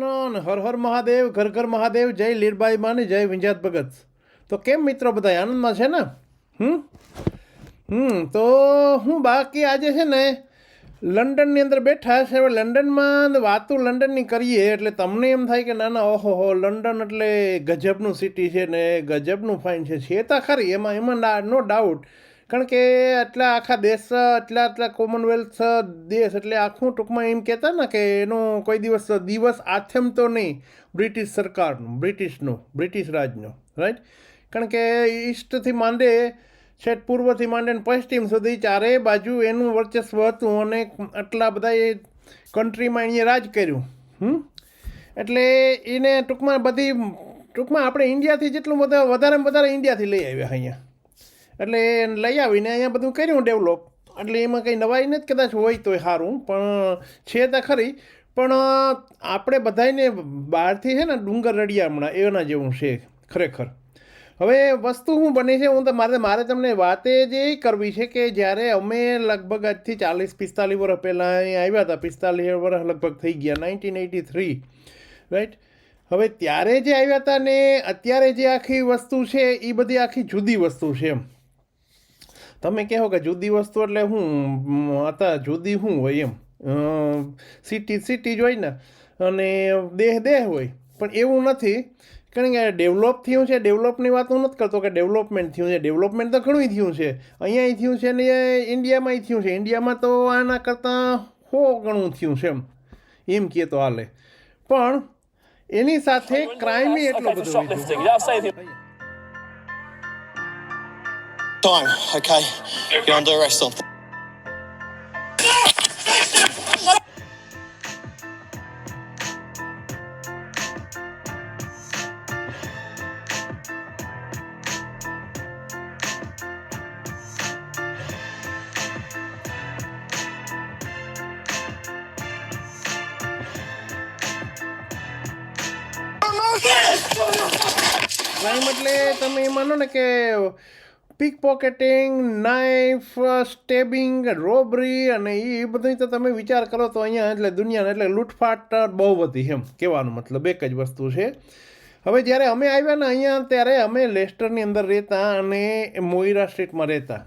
કૃષ્ણ હર હર મહાદેવ, ઘર ઘર મહાદેવ, જય લીરબાઈ માની જય વિંજાત ભગત. તો કેમ મિત્રો બધા આનંદમાં છે ને? હમ? હમ, તો હું બાકી આજે છે ને લંડનની અંદર બેઠા છે. હવે લંડનમાં વાતો લંડનની કરીએ એટલે તમને એમ થાય કે ના ના ઓહો હો, લંડન એટલે ગજબનું સિટી છે ને ગજબનું ફાઇન છે. છે તો ખરી, એમાં એમાં નો ડાઉટ કારણ કે આટલા આખા દેશ, આટલા આટલા કોમનવેલ્થ દેશ, એટલે આખું ટૂંકમાં એમ કહેતા ને કે એનો કોઈ દિવસ દિવસ આથમતો નહીં. બ્રિટિશ સરકારનું, બ્રિટિશનું, બ્રિટિશ રાજનો રાઈટ કારણ કે ઈસ્ટથી માંડે છેટ પૂર્વથી માંડે ને પશ્ચિમ સુધી ચારેય બાજુ એનું વર્ચસ્વ હતું અને આટલા બધા એ કન્ટ્રીમાં એણે રાજ કર્યું, હમ? એટલે એને ટૂંકમાં બધી, ટૂંકમાં આપણે ઇન્ડિયાથી જેટલું બધા, વધારેમાં વધારે ઇન્ડિયાથી લઈ આવ્યા અહીંયા. એટલે લઈ આવીને અહીંયા બધું કર્યું ડેવલપ એટલે એમાં કંઈ નવાઈ નથી, કદાચ હોય તોય સારું પણ છે તો ખરી. પણ આપણે બધાને બહારથી છે ને ડુંગર રડિયા હમણાં, એના જેવું છે ખરેખર. હવે વસ્તુ શું બને છે, હું તો મારે મારે તમને વાતે જે એ કરવી છે કે જ્યારે અમે લગભગ આજથી ચાલીસ, પિસ્તાલીસ વર્ષ પહેલાં અહીં આવ્યા હતા, પિસ્તાલીસ વર્ષ લગભગ થઈ ગયા, નાઇન્ટીન એટી થ્રી રાઈટ હવે ત્યારે જે આવ્યા હતા ને, અત્યારે જે આખી વસ્તુ છે, એ બધી આખી જુદી વસ્તુ છે એમ. તમે કહો કે જુદી વસ્તુ એટલે હું હતા જુદી શું હોય એમ. સિટી સિટી જ હોય ને અને દેહ દેહ હોય. પણ એવું નથી. કારણ કે ડેવલપ થયું છે ડેવલપની વાત હું નથી કરતો કે ડેવલપમેન્ટ થયું છે. ડેવલપમેન્ટ તો ઘણું થયું છે. અહીંયા થયું છે ને ઇન્ડિયામાંય થયું છે. ઇન્ડિયામાં તો આના કરતાં હો ઘણું થયું છે એમ. એમ કહે તો હાલે. પણ એની સાથે ક્રાઇમ એટલો બધો Time, okay? You're under arrest on. Crime એટલે તમે એ માનો ને કે pick pocketing knife stabbing robbery અને એ બધું તો તમે વિચાર કરો તો અહીંયા એટલે દુનિયાને એટલે લૂંટફાટ બહુ બધી એમ કહેવાનો મતલબ એક જ વસ્તુ છે. હવે જ્યારે અમે આવ્યા ને અહીંયા ત્યારે અમે લેસ્ટરની અંદર રહેતા અને મોઈરા સ્ટ્રીટમાં રહેતા.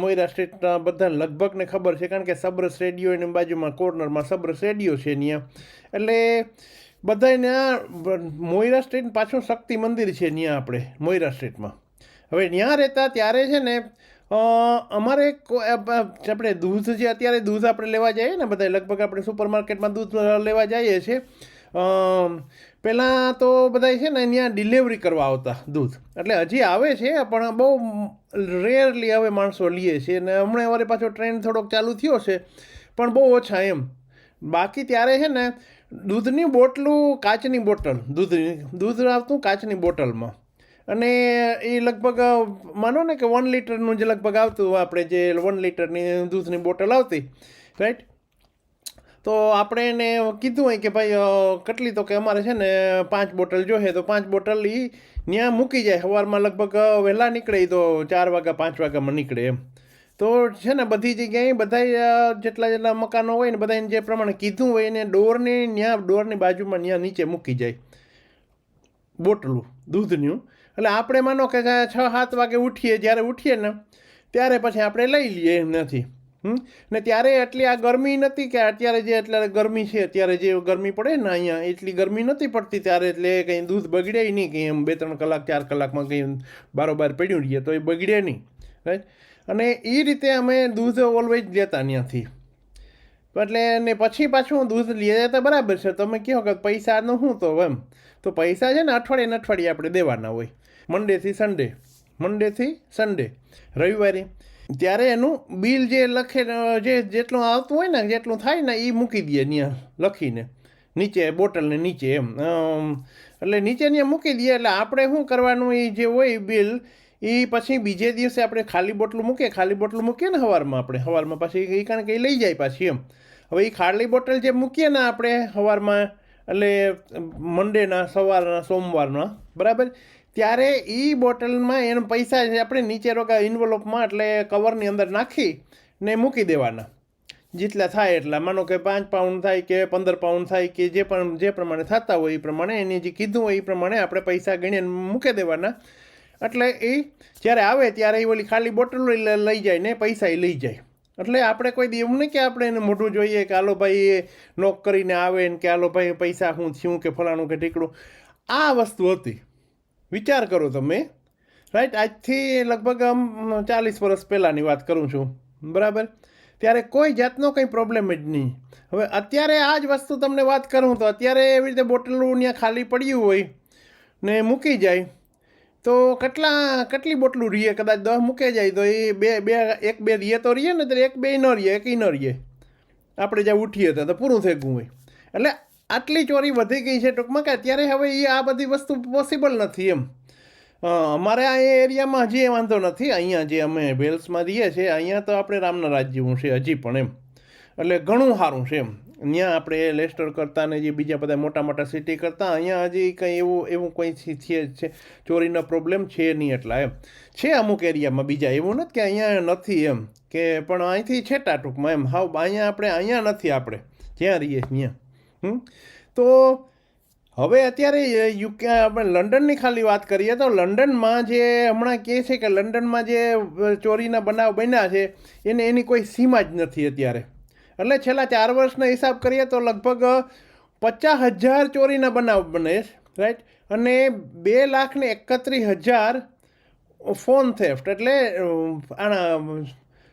મોઈરા સ્ટ્રીટ બધા લગભગને ખબર છે કારણ કે સબ્રસ રેડિયો એની બાજુમાં કોર્નરમાં સબ્રસ રેડિયો છે ત્યાં એટલે બધાને આ મોઈરા સ્ટ્રીટ પાછું શક્તિ મંદિર છે ત્યાં આપણે, મોઈરા સ્ટ્રીટમાં. હવે ત્યાં રહેતા ત્યારે છે ને અમારે આપણે દૂધ જે અત્યારે દૂધ આપણે લેવા જઈએ ને બધા લગભગ આપણે સુપર માર્કેટમાં દૂધ લેવા જઈએ છીએ પહેલાં તો બધા છે ને ત્યાં ડિલિવરી કરવા આવતા દૂધ. એટલે હજી આવે છે, પણ બહુ રેરલી હવે માણસો લઈએ છીએ અને હમણાં અમારે પાછો ટ્રેન્ડ થોડોક ચાલુ થયો છે, પણ બહુ ઓછા એમ. બાકી ત્યારે છે ને દૂધની બોટલું કાચની બોટલ દૂધની દૂધ આવતું કાચની બોટલમાં. અને એ લગભગ માનો ને કે વન લીટરનું જે લગભગ આવતું આપણે જે વન લીટરની દૂધની બોટલ આવતી રાઈટ તો આપણે એને કીધું હોય કે ભાઈ કેટલી તો કે અમારે છે ને પાંચ બોટલ જોઈએ, તો પાંચ બોટલ એ ત્યાં મૂકી જાય. સવારમાં લગભગ વહેલા નીકળે તો ચાર વાગ્યા, પાંચ વાગ્યામાં નીકળે એમ. તો છે ને બધી જગ્યાએ બધા જેટલા જેટલા મકાનો હોય ને બધાને જે પ્રમાણે કીધું હોય એને ડોરની ત્યાં ડોરની બાજુમાં ત્યાં નીચે મૂકી જાય. બોટલું, દૂધનું. એટલે આપણે માનો કે છ, સાત વાગે ઉઠીએ, જ્યારે ઉઠીએ ને, ત્યારે પછી આપણે લઈ લઈએ એમ નથી. ને ત્યારે એટલી આ ગરમી નથી કે અત્યારે જે એટલે ગરમી છે, અત્યારે જે ગરમી પડે ને અહીંયા, એટલી ગરમી નથી પડતી ત્યારે એટલે કંઈ દૂધ બગડે નહીં, કંઈ એમ બે ત્રણ કલાક, ચાર કલાકમાં કંઈ બારોબાર પડ્યું રહીએ તો એ બગડે નહીં. રાઈટ અને એ રીતે અમે દૂધ ઓલવેજ લેતા ત્યાંથી. એટલે ને પછી પાછું દૂધ લઈએ તો બરાબર છે. તમે કહો કે પૈસાનું શું તો એમ? તો પૈસા છે ને અઠવાડિયે ને અઠવાડિયે આપણે દેવાના હોય. મંડેથી સન્ડે મંડેથી સન્ડે રવિવારે. ત્યારે એનું બિલ જે લખે, જે જેટલું આવતું હોય ને, જેટલું થાય ને એ મૂકી દઈએ ત્યાં લખીને. નીચે, બોટલને નીચે એમ. એટલે નીચે ત્યાં મૂકી દઈએ, એટલે આપણે શું કરવાનું એ જે હોય બિલ એ પછી બીજે દિવસે આપણે ખાલી બોટલું મૂકીએ, ખાલી બોટલું મૂકીએ ને સવારમાં આપણે. સવારમાં પછી એ કારણ કે એ લઈ જાય પાછી એમ. હવે એ ખાલી બોટલ જે મૂકીએ ને આપણે સવારમાં એટલે મંડેના સવારના, સોમવારના, બરાબર? ત્યારે એ બોટલમાં એના પૈસા આપણે નીચે રોકા ઇન્વલોપમાં એટલે કવરની અંદર નાખી ને મૂકી દેવાના. જેટલા થાય એટલા. માનો કે પાંચ પાઉન્ડ થાય કે પંદર પાઉન્ડ થાય કે જે પણ, જે પ્રમાણે થતા હોય એ પ્રમાણે, એને જે કીધું હોય એ પ્રમાણે આપણે પૈસા ગણીને મૂકી દેવાના. એટલે એ જ્યારે આવે ત્યારે એ ઓલી ખાલી બોટલ લઈ જાય ને પૈસા એ લઈ જાય. એટલે આપણે કોઈ એવું નહીં કે આપણે એને મોઢું જોઈએ કે આલો ભાઈ એ નોક કરીને આવે ને કે આલો ભાઈ પૈસા શું થયું કે ફલાણું કે ઢીકડું. આ વસ્તુ હતી. વિચાર કરો તમે. રાઈટ આજથી લગભગ, આમ ચાલીસ વર્ષ પહેલાંની વાત કરું છું. બરાબર? ત્યારે કોઈ જાતનો કંઈ પ્રોબ્લેમ જ નહીં. હવે અત્યારે આ જ વસ્તુ તમને વાત કરું તો અત્યારે એવી રીતે બોટલું ત્યાં ખાલી પડ્યું હોય ને મૂકી જાય, તો કેટલા, કેટલી બોટલું રહીએ કદાચ દસ મૂકે જાય તો એ બે બે, એક બે રહીએ તો રહીએ ને તો એક બે ન રહીએ એક ન રહીએ આપણે જ્યાં ઉઠીએ તો પૂરું થઈ ગયું હોય. એટલે આટલી ચોરી વધી ગઈ છે ટૂંકમાં કે અત્યારે હવે એ આ બધી વસ્તુ પોસિબલ નથી એમ. અમારે આ એરિયામાં હજી એ વાંધો નથી. અહીંયા જે અમે વેલ્સમાં રહીએ છીએ, અહીંયા તો આપણે રામના રાજ્ય જેવું છે હજી પણ એમ. એટલે ઘણું સારું છે એમ. ત્યાં આપણે લેસ્ટર કરતાં ને જે બીજા બધા મોટા મોટા સિટી કરતાં, અહીંયા હજી કંઈ એવું એવું કંઈ છે ચોરીનો પ્રોબ્લેમ છે નહીં એટલા એમ. છે અમુક એરિયામાં બીજા એવું નથી કે અહીંયા નથી એમ. કે પણ અહીંથી છેટા ટૂંકમાં એમ. હાવ, અહીંયા આપણે, અહીંયા નથી આપણે. જ્યાં રહીએ, ત્યાં. તો હવે અત્યારે યુકે, આપણે લંડનની ખાલી વાત કરીએ તો લંડનમાં જે હમણાં કહે છે કે લંડનમાં જે ચોરીના બનાવ બન્યા છે, એને એની કોઈ સીમા જ નથી અત્યારે. એટલે છેલ્લા ચાર વર્ષના હિસાબ કરીએ તો લગભગ પચાસ હજાર ચોરીના બનાવ બને છે રાઈટ અને બે લાખ ને એકત્રીસ હજાર ફોન થેફ્ટ, એટલે આના,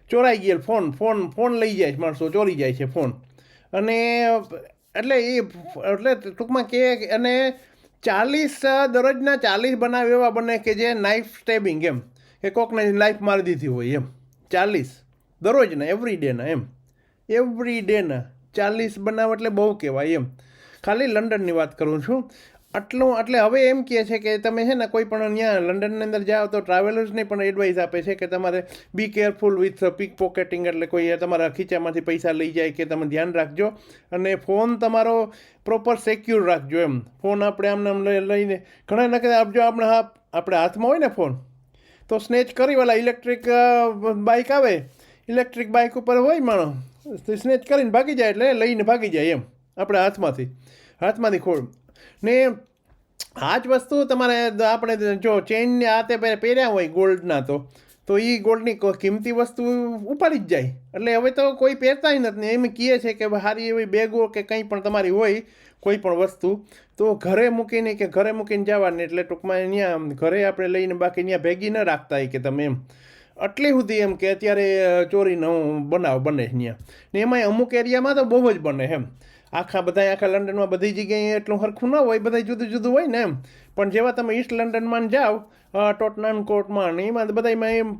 ચોરાઈ ગયેલ ફોન ફોન ફોન લઈ જાય છે માણસો, ચોરી જાય છે ફોન. અને એટલે એ એટલે ટૂંકમાં કે અને ચાલીસ દરરોજના ચાલીસ બનાવ એવા બને કે જે નાઇફ સ્ટેબિંગ એમ. કે કોકને નાઇફ મારી દીધી હોય એમ. ચાલીસ. દરરોજના એવરી ડેના એમ. એવરી ડેના ચાલીસ બનાવ એટલે બહુ કહેવાય એમ. ખાલી લંડનની વાત કરું છું. આટલું, એટલે હવે એમ કહે છે કે તમે છે ને કોઈ પણ ત્યાં લંડનની અંદર જાઓ તો ટ્રાવેલર્સને પણ એડવાઇસ આપે છે કે તમારે be careful with pick pocketing એટલે કોઈ તમારા ખીચામાંથી પૈસા લઈ જાય કે તમે ધ્યાન રાખજો અને ફોન તમારો પ્રોપર સિક્યુર રાખજો એમ. ફોન આપણે આમને આમ લઈને ઘણા નકે આપજો આપણે હા આપણે હાથમાં હોય ને ફોન તો સ્નેચ કરી વાલા ઇલેક્ટ્રિક બાઇક આવે ઇલેક્ટ્રિક બાઇક ઉપર હોય માણસ સ્નેચ કરીને ભાગી જાય એટલે લઈને ભાગી જાય એમ, આપણે હાથમાંથી હાથમાંથી ખોળ. ને આ જ વસ્તુ તમારે આપણે જો ચેઇનને આ તે પહેર્યા હોય ગોલ્ડના તો તો એ ગોલ્ડની કિંમતી વસ્તુ ઉપાડી જ જાય. એટલે હવે તો કોઈ પહેરતાય નથી ને એમ કહે છે કે સારી એવી બેગો કે કંઈ પણ તમારી હોય, કોઈ પણ વસ્તુ, તો ઘરે મૂકીને કે ઘરે મૂકીને જવાની. એટલે ટૂંકમાં અહીંયા ઘરે આપણે લઈને બાકી ત્યાં ભેગી ન રાખતા હોય કે તમે એમ. આટલી સુધી એમ કે અત્યારે ચોરી ચોરીનો બનાવ બને ત્યાં ને એમાંય અમુક એરિયામાં તો બહુ જ બને એમ. આખા બધા આખા લંડનમાં બધી જગ્યાએ એટલું સરખું ન હોય બધા જુદું જુદું હોય ને એમ. પણ જેવા તમે ઈસ્ટ લંડનમાં જાઓ ટોટનામ કોર્ટમાં ને એમાં બધામાં એમ,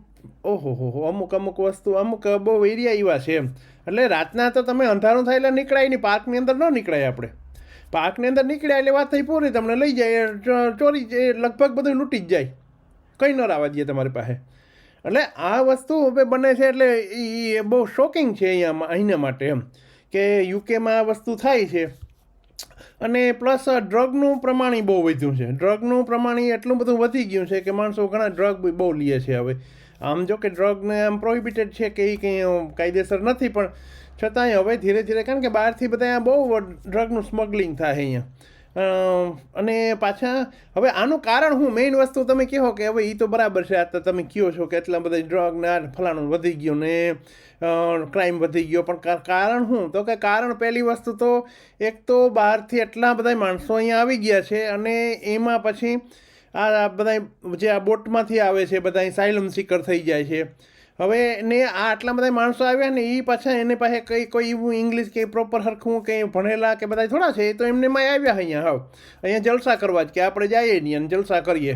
ઓહો, હો અમુક અમુક વસ્તુ, અમુક બહુ એરિયા એવા છે એમ. એટલે રાતના તો તમે અંધારું થાય એટલે નીકળાય નહીં, પાર્કની અંદર ન નીકળાય આપણે. પાર્કની અંદર નીકળ્યા એટલે વાત થઈ પૂરી, તમને લઈ જાય ચોરી લગભગ બધું લૂંટી જ જાય. કંઈ ન રાવા દઈએ તમારી પાસે. એટલે આ વસ્તુ હવે બને છે એટલે એ બહુ શોકિંગ છે અહીંયા અહીંના માટે એમ. કે યુકેમાં આ વસ્તુ થાય છે. અને પ્લસ ડ્રગનું પ્રમાણ બહુ વધ્યું છે. ડ્રગનું પ્રમાણ એટલું બધું વધી ગયું છે કે માણસો ઘણા ડ્રગ બહુ લે છે હવે. આમ જો કે ડ્રગને આમ પ્રોહિબિટેડ છે કે એ કંઈ કાયદેસર નથી, પણ છતાંય હવે ધીરે ધીરે, કારણ કે બહારથી બધા બહુ ડ્રગનું સ્મગલિંગ થાય અહીંયા. અને પાછા, હવે આનું કારણ હું મેઇન વસ્તુ તમે કહો કે હવે એ તો બરાબર છે, આ તો તમે કહો છો કે એટલા બધા ડ્રગ ને ફલાણું વધી ગયું ને ક્રાઇમ વધી ગયો, પણ કારણ શું તો કે કારણ પહેલી વસ્તુ તો એક તો બહારથી એટલા બધા માણસો અહીંયા આવી ગયા છે અને એમાં પછી આ બધા જે આ બોટમાંથી આવે છે, બધા સાયલમ સિકર થઈ જાય છે. હવે ને આ આટલા બધા માણસો આવ્યા ને એ પાછા એને પાસે કંઈ કોઈ એવું ઇંગ્લિશ કે પ્રોપર હરખું કંઈ ભણેલા કે બધા થોડા છે, તો એમને માં આવ્યા અહીંયા, હાવ. અહીંયા જલસા કરવા જ કે આપણે જઈએ નહીં અને જલસા કરીએ.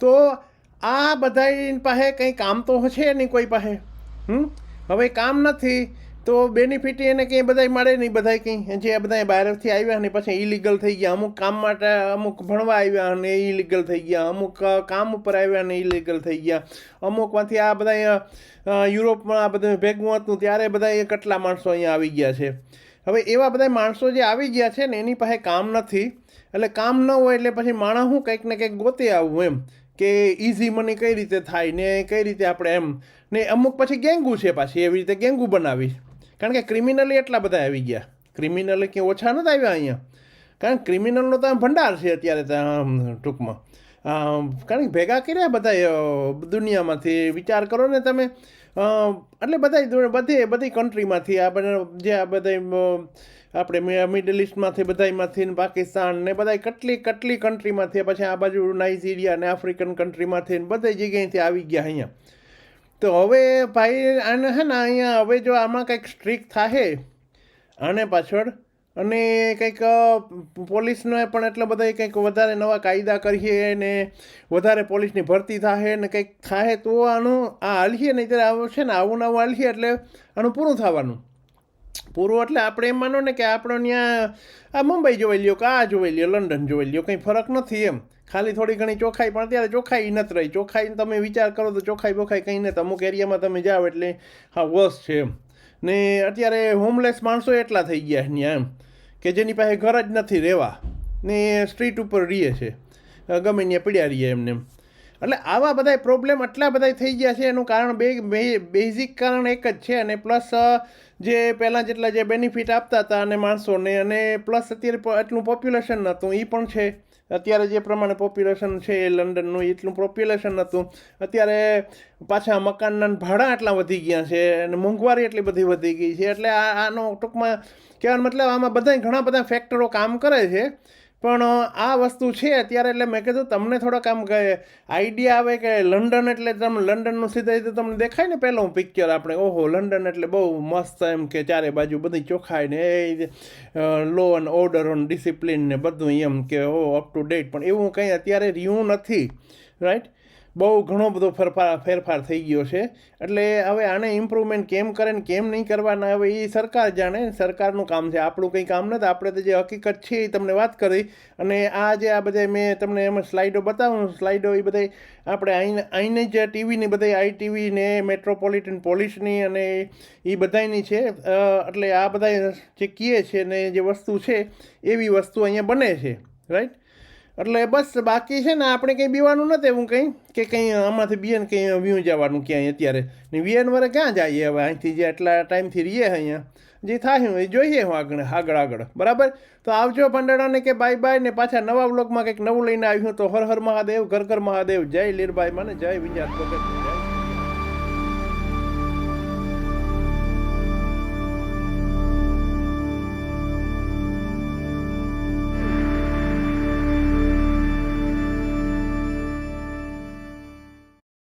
તો આ બધા પાસે કંઈ કામ તો છે નહીં કોઈ પાસે? હમ? હવે કામ નથી. તો બેનિફિટ એને કંઈ બધાય મળે નહીં, બધાય કંઈ જે બધા બહારથી આવ્યા ને પછી ઇલીગલ થઈ ગયા. અમુક કામ માટે અમુક ભણવા આવ્યા અને ઇલીગલ થઈ ગયા. અમુક કામ ઉપર આવ્યા ને ઇલીગલ થઈ ગયા. અમુકમાંથી આ બધા યુરોપમાં આ બધું ભેગું હતું, ત્યારે બધા એ કેટલા માણસો અહીંયા આવી ગયા છે. હવે એવા બધા માણસો જે આવી ગયા છે ને, એની પાસે કામ નથી. એટલે કામ ન હોય એટલે પછી માણસ હું કંઈક ને કંઈક ગોતે આવું એમ કે ઇઝી મની કઈ રીતે થાય ને, કઈ રીતે આપણે એમ. ને અમુક પછી ગેંગુ છે પાછી, એવી રીતે ગેંગુ બનાવી કારણ કે ક્રિમિનલી એટલા બધા આવી ગયા. ક્રિમિનલ કે ઓછા નથી આવ્યા અહીંયા. કારણ ક્રિમિનલનો તો ભંડાર છે અત્યારે ત્યાં ટૂંકમાં. કારણ કે ભેગા કર્યા બધા દુનિયામાંથી. વિચાર કરો ને તમે. એટલે બધા બધી બધી કન્ટ્રીમાંથી આ બધા, જે આ બધા આપણે મિડલ ઇસ્ટમાંથી બધામાંથી પાકિસ્તાન ને બધા કેટલી કેટલી કન્ટ્રીમાંથી પછી આ બાજુ નાઇજીરિયા ને આફ્રિકન કન્ટ્રીમાંથી બધી જગ્યાએથી આવી ગયા અહીંયા. તો હવે ભાઈ આને હે ને, અહીંયા હવે જો આમાં કંઈક સ્ટ્રીક થાહે આને પાછળ, અને કંઈક પોલીસને પણ એટલા બધા કંઈક વધારે નવા કાયદા કરીએ, ને વધારે પોલીસની ભરતી થાય ને કંઈક થાય તો આનું આ હાલીએ નહીં ત્યારે આવું છે ને, આવું નવું હાલીએ, એટલે આનું પૂરું થવાનું. પૂરું એટલે આપણે એમ માનો ને કે આપણો ત્યાં આ મુંબઈ જોઈ લ્યો કે આ જોઈ લ્યો, લંડન જોઈ લ્યો, કંઈ ફરક નથી એમ. ખાલી થોડી ઘણી ચોખાઈ, પણ અત્યારે ચોખાઈ નથી રહી. ચોખાઈ તમે વિચાર કરો તો ચોખાઈ બોખાઈ કંઈ નથી. અમુક એરિયામાં તમે જાઓ એટલે હા વસ છે એમ. ને અત્યારે હોમલેસ માણસો એટલા થઈ ગયા ત્યાં એમ, કે જેની પાસે ઘર જ નથી રહેવા. ને સ્ટ્રીટ ઉપર રહીએ છે. ગમે ત્યાં પીડ્યા રહીએ એમને એમ. એટલે આવા બધા પ્રોબ્લેમ આટલા બધા થઈ ગયા છે. એનું કારણ બે બેઝિક કારણ એક જ છે અને પ્લસ જે પહેલાં જેટલા જે બેનિફિટ આપતા હતા અને માણસોને અને પ્લસ અત્યારે એટલું પોપ્યુલેશન નહોતું એ પણ છે. અત્યારે જે પ્રમાણે પોપ્યુલેશન છે એ લંડનનું એટલું પોપ્યુલેશન નહોતું. અત્યારે પાછા મકાનના ભાડા આટલા વધી ગયા છે અને મોંઘવારી એટલી બધી વધી ગઈ છે. એટલે આ આનો ટૂંકમાં કહેવાનો મતલબ આમાં બધા ઘણા બધા ફેક્ટરો કામ કરે છે. પણ આ વસ્તુ છે અત્યારે એટલે મેં કીધું તમને થોડોક આમ કે આઈડિયા આવે કે લંડન એટલે તમે લંડનનું સીધા રીતે તમને દેખાય ને પહેલું પિક્ચર આપણે. ઓહો, લંડન એટલે બહુ મસ્ત એમ કે ચારે બાજુ બધી ચોખાય ને એ law and order on discipline ને બધું એમ કે ઓ અપ ટુ ડેટ પણ એવું કંઈ અત્યારે રહ્યું નથી રાઈટ બહુ ઘણો બધો ફેરફાર ફેરફાર થઈ ગયો છે. એટલે હવે આને ઇમ્પ્રુવમેન્ટ કેમ કરે ને કેમ નહીં કરવાના, હવે એ સરકાર જાણે. સરકારનું કામ છે. આપણું કંઈ કામ નથી. આપણે તો જે હકીકત છે એ તમને વાત કરી. અને આ જે આ બધા મેં તમને એમાં સ્લાઇડો બતાવું, સ્લાઇડો એ બધા આપણે અહીં અહીંને જે ટીવીની બધે આઈટીવી ને મેટ્રોપોલિટન પોલીસની અને એ બધાની છે. એટલે આ બધા જે કીએ છે ને જે વસ્તુ છે, એવી વસ્તુ અહીંયા બને છે. રાઈટ એટલે બસ બાકી છે ને આપણે કંઈ બીવાનું નથી એવું કંઈ? કે કંઈ આમાંથી બીએન કંઈ વ્યૂ જવાનું ક્યાંય અત્યારે? ને વીએન વરે ક્યાં જઈએ હવે? અહીંથી જે આટલા ટાઈમથી રહીએ અહીંયા. જે થાય એ જોઈએ હું આગળ આગળ આગળ. બરાબર? તો આવજો ભંડારાને કે બાય બાય ને પાછા નવા બ્લોગમાં કંઈક નવું લઈને આવ્યું તો હર હર મહાદેવ, ઘર ઘર મહાદેવ. જય લીરબાઈ, માને જય ભગત